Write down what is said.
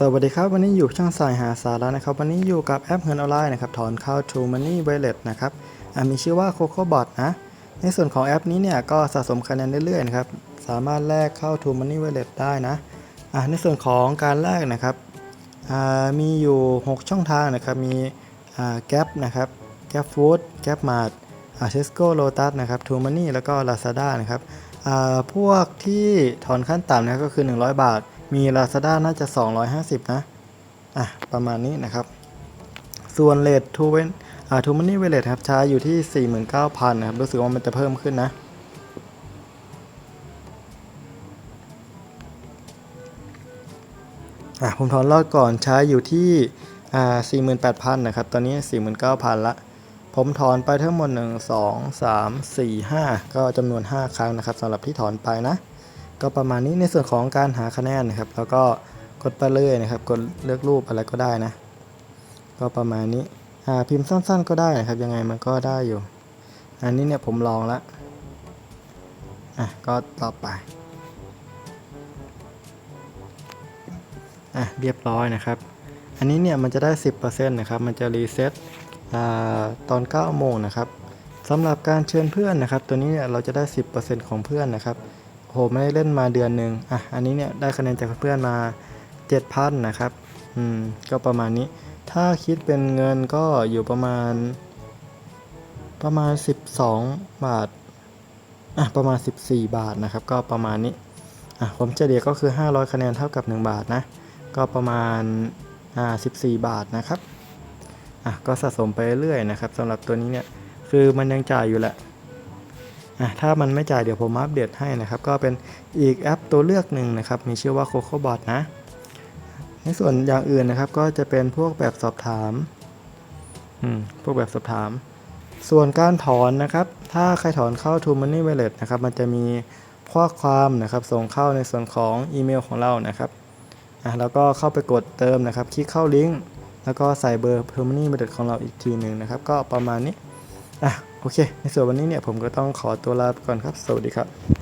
สวัสดีครับวันนี้อยู่ช่างสายหาสาระนะครับ วันนี้อยู่กับแอปเงินออนไลน์นะครับถอนเข้า True Money Wallet นะครับมีชื่อว่า CocoBot นะ ในส่วนของแอปนี้เนี่ยก็สะสมคะแนนเรื่อยๆนะครับสามารถแลกเข้า True Money Wallet ได้นะในส่วนของการแลกนะครับมีอยู่ 6 ช่องทางนะครับมี Gap นะครับ Gap Food Gap Mart อ่า Tesco Lotus นะครับ True Money แล้วก็ Lazada นะครับพวกที่ถอนขั้นต่ำนะก็คือ 100 บาท มี Lazada น่าจะ 250 นะ อะ ประมาณนี้นะครับ ส่วนเลททูเวนอ่าทูมันนี่เวเลทครับใช้อยู่ที่ 49,000 นะครับ รู้สึกว่ามันจะเพิ่มขึ้นนะ อะ ผมถอนรอดก่อนใช้อยู่ที่ อ่า 48,000 นะครับ ตอนนี้ 49,000 ละ ผมถอนไปทั้งหมด 1 2 3 4 5 ก็จำนวน 5 ครั้งนะครับสำหรับที่ถอนไปนะ ก็ประมาณนี้ในส่วนของการหาคะแนนนะครับ แล้วก็กดไปเลยนะครับ กดเลือกรูปอะไรก็ได้นะ ก็ประมาณนี้อ่าพิมพ์สั้นๆ ก็ได้นะครับ ยังไงมันก็ได้อยู่ อันนี้เนี่ยผมลองละอะก็ต่อไปอะเรียบร้อยนะครับ อันนี้เนี่ยมันจะได้ 10%นะครับ มันจะรีเซ็ตอ่าตอน9โมงนะครับสำหรับการเชิญเพื่อนนะครับ ตัวนี้เนี่ยเราจะได้ 10%ของเพื่อนนะครับ โหไม่ได้เล่นมาเดือนหนึ่งอะอันนี้เนี่ยได้คะแนนจากเพื่อนมา 7,000 นะครับ อืม ก็ประมาณนี้ ถ้าคิดเป็นเงินก็อยู่ประมาณ ประมาณ 12 บาท อะ ประมาณ 14 บาทนะครับ ก็ประมาณนี้ อะ ผมเฉลี่ยก็คือ 500 คะแนนเท่ากับ 1 บาทนะ ก็ประมาณ อ่า 14 บาทนะครับ อะ ก็สะสมไปเรื่อยๆนะครับสำหรับตัวนี้เนี่ย คือมันยังจ่ายอยู่แหละ อะถ้ามันไม่จ่ายเดี๋ยวผมอัปเดตให้นะครับ ก็เป็นอีกแอปตัวเลือกหนึ่งนะครับ มีชื่อว่า CocoBot นะ ในส่วนอย่างอื่นนะครับ ก็จะเป็นพวกแบบสอบถามอืมพวกแบบสอบถาม ส่วนการถอนนะครับ ถ้าใครถอนเข้า True Money Wallet นะครับ มันจะมีข้อความนะครับ ส่งเข้าในส่วนของอีเมลของเรานะครับอะแล้วก็เข้าไปกดเติมนะครับ คลิกเข้าลิงก์แล้วก็ใส่เบอร์ True Money Wallet ของเราอีกทีหนึ่งนะครับ ก็ประมาณนี้ อะโอเค ในส่วนวันนี้เนี่ยผมก็ต้องขอตัวลาไปก่อนครับ สวัสดีครับ